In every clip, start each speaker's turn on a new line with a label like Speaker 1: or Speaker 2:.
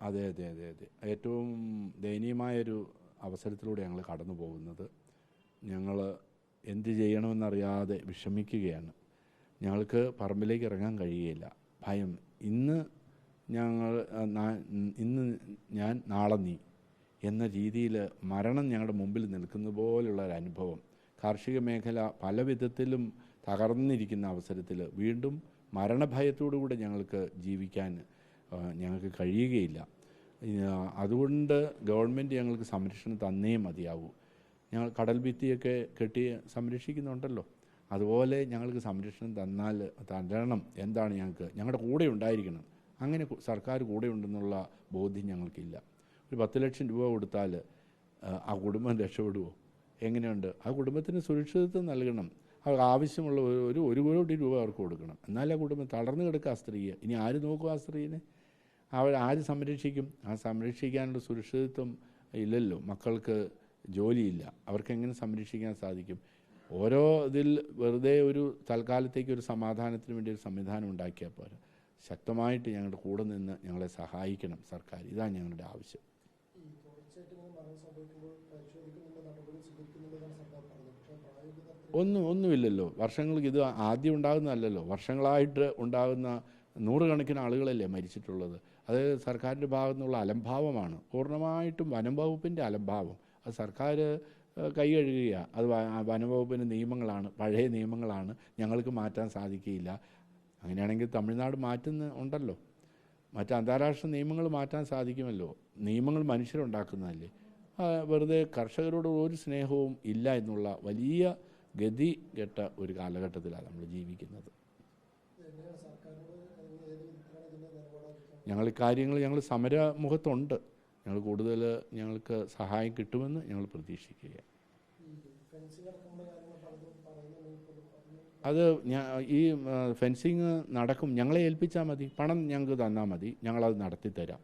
Speaker 1: അതെ അതെ അതെ അതെ. ഏറ്റവും ദയനീയമായൊരു അവസരത്തിലൂടെ ഞങ്ങൾ കടന്നു പോകുന്നത് ഞങ്ങൾ എന്ത് ചെയ്യണമെന്നറിയാതെ വിഷമിക്കുകയാണ്. ഞങ്ങൾക്ക് പറമ്പിലേക്ക് ഇറങ്ങാൻ കഴിയുകയില്ല. ഭയം. ഇന്ന് ഞങ്ങൾ ഇന്ന് ഞാൻ നാളെ നീ എന്ന രീതിയിൽ മരണം ഞങ്ങളുടെ മുമ്പിൽ നിൽക്കുന്ന പോലുള്ള ഒരു അനുഭവം. കാർഷിക മേഖല പല വിധത്തിലും തകർന്നിരിക്കുന്ന അവസരത്തിൽ വീണ്ടും മരണഭയത്തോടു കൂടെ ഞങ്ങൾക്ക് ജീവിക്കാൻ ഞങ്ങൾക്ക് കഴിയുകയില്ല. അതുകൊണ്ട് ഗവൺമെന്റ് ഞങ്ങൾക്ക് സംരക്ഷണം തന്നേ മതിയാവൂ. ഞങ്ങൾ കടൽ ഭിത്തിയൊക്കെ കെട്ടി സംരക്ഷിക്കുന്നുണ്ടല്ലോ. അതുപോലെ ഞങ്ങൾക്ക് സംരക്ഷണം തന്നാൽ തരണം. എന്താണ് ഞങ്ങൾക്ക്? ഞങ്ങളുടെ കൂടെ ഉണ്ടായിരിക്കണം. അങ്ങനെ സർക്കാർ കൂടെ ഉണ്ടെന്നുള്ള ബോധ്യം ഞങ്ങൾക്കില്ല. ഒരു പത്ത് ലക്ഷം രൂപ കൊടുത്താൽ ആ, കുടുംബം രക്ഷപ്പെടുമോ എങ്ങനെയുണ്ട്? ആ കുടുംബത്തിന് സുരക്ഷിതത്വം നൽകണം. അവർക്ക് ആവശ്യമുള്ള ഒരു ഒരു ഒരു കോടി രൂപ അവർക്ക് കൊടുക്കണം. എന്നാലേ ആ കുടുംബം തളർന്നു കിടക്കുക ആ സ്ത്രീയെ. ഇനി ആര് നോക്കുക ആ സ്ത്രീനെ? അവർ ആര് സംരക്ഷിക്കും? ആ സംരക്ഷിക്കാനുള്ള സുരക്ഷിതത്വം ഇല്ലല്ലോ. മക്കൾക്ക് ജോലിയില്ല. അവർക്ക് എങ്ങനെ സംരക്ഷിക്കാൻ സാധിക്കും? ഓരോ ഇതിൽ വെറുതെ ഒരു തൽക്കാലത്തേക്ക് ഒരു സമാധാനത്തിന് വേണ്ടി ഒരു സംവിധാനം ഉണ്ടാക്കിയാൽ പോരാ. ശക്തമായിട്ട് ഞങ്ങളുടെ കൂടെ നിന്ന് ഞങ്ങളെ സഹായിക്കണം സർക്കാർ. ഇതാണ് ഞങ്ങളുടെ ആവശ്യം. ഒന്നും ഒന്നുമില്ലല്ലോ. വർഷങ്ങൾക്ക് ഇത് ആദ്യം ഉണ്ടാകുന്നതല്ലല്ലോ. വർഷങ്ങളായിട്ട് ഉണ്ടാകുന്ന നൂറുകണക്കിന് ആളുകളല്ലേ മരിച്ചിട്ടുള്ളത്. അത് സർക്കാരിന്റെ ഭാഗത്തു നിന്നുള്ള അലംഭാവമാണ്. പൂർണമായിട്ടും വനം വകുപ്പിന്റെ അലംഭാവം. അത് സർക്കാർ കൈ കഴുകുക അത് വനംവകുപ്പിന്റെ വനം വകുപ്പിന്റെ നിയമങ്ങളാണ് പഴയ നിയമങ്ങളാണ് ഞങ്ങൾക്ക് മാറ്റാൻ സാധിക്കുകയില്ല. അങ്ങനെയാണെങ്കിൽ തമിഴ്നാട് മാറ്റുന്ന ഉണ്ടല്ലോ. മറ്റ് അന്താരാഷ്ട്ര നിയമങ്ങൾ മാറ്റാൻ സാധിക്കുമല്ലോ. നിയമങ്ങൾ മനുഷ്യരുണ്ടാക്കുന്നതല്ലേ. വെറുതെ കർഷകരോട് ഒരു സ്നേഹവും ഇല്ല എന്നുള്ള വലിയ ഗതി കെട്ട ഒരു കാലഘട്ടത്തിലാണ് നമ്മൾ ജീവിക്കുന്നത്.
Speaker 2: സർക്കാരിനോട്
Speaker 1: ഞങ്ങൾ ഇക്കാര്യങ്ങൾ ഞങ്ങൾ സമരമുഖത്തുണ്ട്. ഞങ്ങൾ കൂടുതൽ ഞങ്ങൾക്ക് സഹായം കിട്ടുമെന്ന് ഞങ്ങൾ
Speaker 2: കാര്യങ്ങൾ അതിന്
Speaker 1: അത് ഈ ഫെൻസിങ് നടക്കും. ഞങ്ങളെ ഏൽപ്പിച്ചാൽ മതി. പണം ഞങ്ങൾക്ക് തന്നാൽ മതി. ഞങ്ങളത് നടത്തിത്തരാം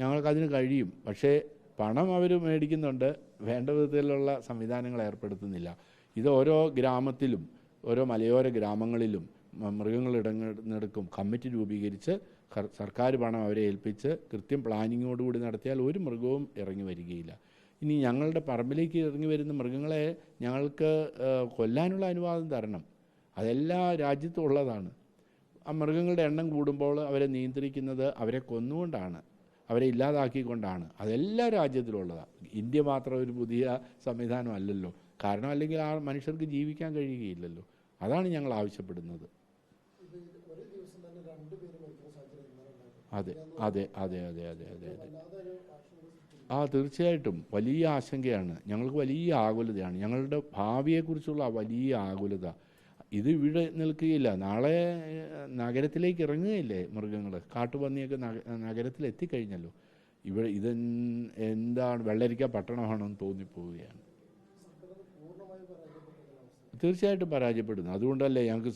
Speaker 1: ഞങ്ങൾക്കതിന് കഴിയും. പക്ഷേ പണം അവർ മേടിക്കുന്നുണ്ട്. വേണ്ട വിധത്തിലുള്ള സംവിധാനങ്ങൾ ഏർപ്പെടുത്തുന്നില്ല. ഇത് ഓരോ ഗ്രാമത്തിലും ഓരോ മലയോര ഗ്രാമങ്ങളിലും മ- മൃഗങ്ങൾ ഇടങ്ങെടുക്കും കമ്മിറ്റി രൂപീകരിച്ച് സർക്കാർ പണം അവരെ ഏൽപ്പിച്ച് കൃത്യം പ്ലാനിങ്ങോടുകൂടി നടത്തിയാൽ ഒരു മൃഗവും ഇറങ്ങി വരികയില്ല. ഇനി ഞങ്ങളുടെ പറമ്പിലേക്ക് ഇറങ്ങി വരുന്ന മൃഗങ്ങളെ ഞങ്ങൾക്ക് കൊല്ലാനുള്ള അനുവാദം തരണം. അതെല്ലാ രാജ്യത്തും ഉള്ളതാണ്. ആ മൃഗങ്ങളുടെ എണ്ണം കൂടുമ്പോൾ അവരെ നിയന്ത്രിക്കുന്നത് അവരെ കൊന്നുകൊണ്ടാണ്. അവരെ ഇല്ലാതാക്കിക്കൊണ്ടാണ്. അതെല്ലാ രാജ്യത്തിലും ഉള്ളതാണ് ഇന്ത്യ മാത്രം ഒരു പുതിയ സംവിധാനം അല്ലല്ലോ. കാരണം അല്ലെങ്കിൽ ആ മനുഷ്യർക്ക് ജീവിക്കാൻ കഴിയുകയില്ലല്ലോ. അതാണ് ഞങ്ങൾ ആവശ്യപ്പെടുന്നത്
Speaker 2: ഇത് ഒരു ദിവസം തന്നെ രണ്ട് പേര് മരിക്കുന്ന സാഹചര്യം ഇന്നലെ ഉണ്ടായിരുന്നു
Speaker 1: അതെ അതെ അതെ അതെ അതെ അതെ അതെ. ആ തീർച്ചയായിട്ടും. വലിയ ആശങ്കയാണ്. ഞങ്ങൾക്ക് വലിയ ആകുലതയാണ്. ഞങ്ങളുടെ ഭാവിയെക്കുറിച്ചുള്ള വലിയ ആകുലത. ഇത് ഇവിടെ നിൽക്കുകയില്ല. നാളെ നഗരത്തിലേക്ക് ഇറങ്ങുകയില്ലേ മൃഗങ്ങൾ കാട്ടുപന്നിയൊക്കെ നഗ നഗരത്തിൽ എത്തിക്കഴിഞ്ഞല്ലോ ഇവിടെ ഇത് എന്താണ് വെള്ളരിക്ക പട്ടണമാണെന്ന് തോന്നിപ്പോവുകയാണ്. തീർച്ചയായിട്ടും പരാജയപ്പെടുന്നു. അതുകൊണ്ടല്ലേ ഞങ്ങൾക്ക്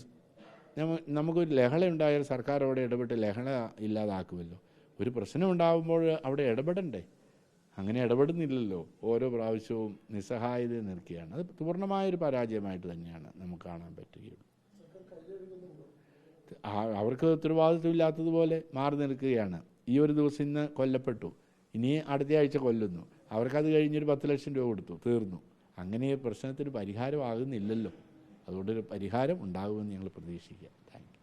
Speaker 1: നമുക്കൊരു ലഹള ഉണ്ടായാൽ സർക്കാർ അവിടെ ഇടപെട്ട് ലഹള ഇല്ലാതാക്കുമല്ലോ. ഒരു പ്രശ്നം ഉണ്ടാകുമ്പോൾ അവിടെ ഇടപെടണ്ടേ? അങ്ങനെ ഇടപെടുന്നില്ലല്ലോ. ഓരോ പ്രാവശ്യവും നിസ്സഹായത നിൽക്കുകയാണ്. അത് പൂർണമായൊരു പരാജയമായിട്ട് തന്നെയാണ് നമുക്ക് കാണാൻ പറ്റുകയുള്ളൂ. അവർക്ക് ഉത്തരവാദിത്വമില്ലാത്തതുപോലെ മാറി നിൽക്കുകയാണ്. ഈ ഒരു ദിവസം ഇന്ന് കൊല്ലപ്പെട്ടു. ഇനി അടുത്ത ആഴ്ച കൊല്ലുന്നു. അവർക്കത് കഴിഞ്ഞൊരു പത്ത് ലക്ഷം രൂപ കൊടുത്തു തീർന്നു. അങ്ങനെ പ്രശ്നത്തിന് പരിഹാരമാകുന്നില്ലല്ലോ. അതുകൊണ്ടൊരു പരിഹാരം ഉണ്ടാകുമെന്ന് ഞങ്ങൾ പ്രതീക്ഷിക്കുക. താങ്ക്